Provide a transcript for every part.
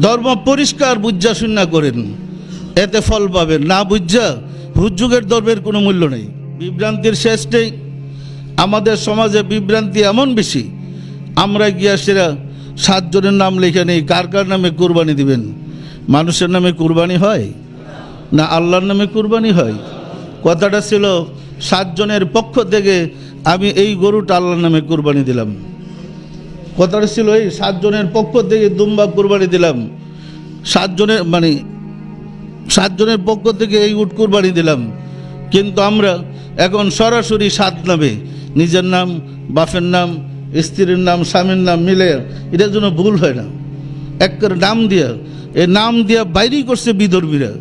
ধর্ম পরিষ্কার বুঝা শূন্য করেন। এতে ফল পাবেন। না বুঝা হুজ্জুগের ধর্মের কোনো মূল্য নেই। বিভ্রান্তির শেষ নেই। আমাদের সমাজে বিভ্রান্তি এমন বেশি। আমরা গিয়া সেরা সাতজনের নাম লেখা নেই। কার কার নামে কুরবানি দিবেন? মানুষের নামে কুরবানি হয়? না আল্লাহর নামে কুরবানি হয়? কথাটা ছিল, সাতজনের পক্ষ থেকে আমি এই গরুটা আল্লাহর নামে কুরবানি দিলাম। কথাটা ছিল এই, সাতজনের পক্ষ থেকে দুম্বা কুরবানি দিলাম। সাতজনের মানে সাতজনের পক্ষ থেকে এই উট কুরবানি দিলাম। কিন্তু আমরা এখন সরাসরি সাত নামে, নিজের নাম, বাপের নাম, স্ত্রীর নাম, স্বামীর নাম মিলে এটার জন্য ভুল হয় না। এক নাম দিয়া, এই নাম দিয়া বাইরেই করছে বিধর্মীরা,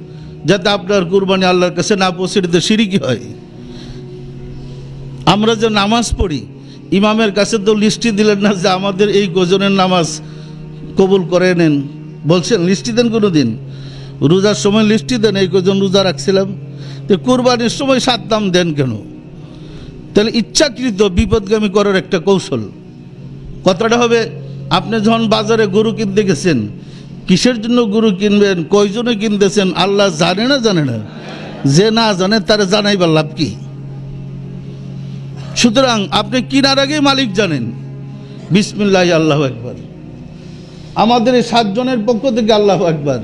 যাতে আপনার কুরবানি আল্লাহর কাছে না পৌঁছে এটাতে সিরিকি হয়। আমরা যে নামাজ পড়ি ইমামের কাছে তো লিস্টই দিলেন না যে আমাদের এই গজনের নামাজ কবুল করে নেন। বলছেন, লিস্টি দেন কোনো দিন রোজার সময় লিস্টি দেন, এই কজন রোজা রাখছিলাম। তো কোরবানির সময় সাত দাম দেন কেন? তাহলে ইচ্ছাকৃত বিপদগামী করার একটা কৌশল। কথাটা হবে, আপনি যখন বাজারে গরু কিনতে গেছেন, কিসের জন্য গরু কিনবেন, কয়জনে কিনতেছেন, আল্লাহ জানে না জানে না? যে না জানে, তারা জানাইবার লাভ কি? সুতরাং আপনি কিনার আগে মালিক জানেন। বিসমিল্লাহ, আল্লাহ একবার আমাদের এই সাতজনের পক্ষ থেকে আল্লাহ একবার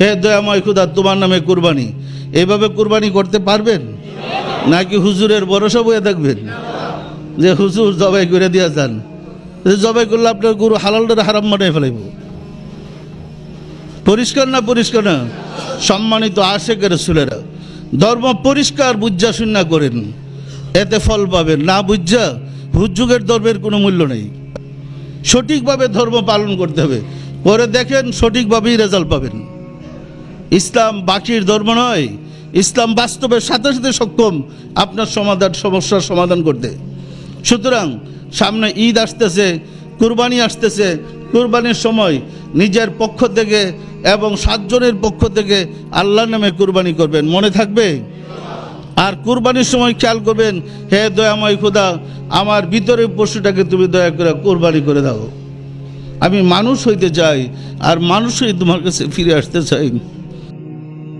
হে দয়াময় খুদা, তোমার নামে কুরবানি। এইভাবে কুরবানি করতে পারবেন? নাকি হুজুরের ভরসা বয়ে থাকবেন? যে হুজুর জবাই করে দিয়া যান। জবাই করলে আপনার গরু হালালটা হারাম মানায় ফেলাইব। পরিষ্কার না পরিষ্কার না? সম্মানিত আশেকের সুলেরা ধর্ম পরিষ্কার বুঝা করেন। এতে ফল পাবেন। না বুঝা হুজ্জুগের ধর্মের কোনো মূল্য নেই। সঠিকভাবে ধর্ম পালন করতে হবে। পরে দেখেন সঠিকভাবেই রেজাল্ট পাবেন। ইসলাম বাকির ধর্ম নয়। ইসলাম বাস্তবের সাথে সাথে সক্ষম আপনার সমাধান সমস্যার সমাধান করতে। সুতরাং সামনে ঈদ আসতেছে, কুরবানি আসতেছে। কুরবানির সময় নিজের পক্ষ থেকে এবং সাতজনের পক্ষ থেকে আল্লাহর নামে কুরবানি করবেন। মনে থাকবে? আর কোরবানির সময় খেয়াল করবেন, হে দয়াময় খোদা, আমার ভিতরে পশুটাকে তুমি দয়া করে কোরবানি করে দাও। আমি মানুষ হইতে চাই, আর মানুষই তোমার কাছে ফিরে আসতে চাই।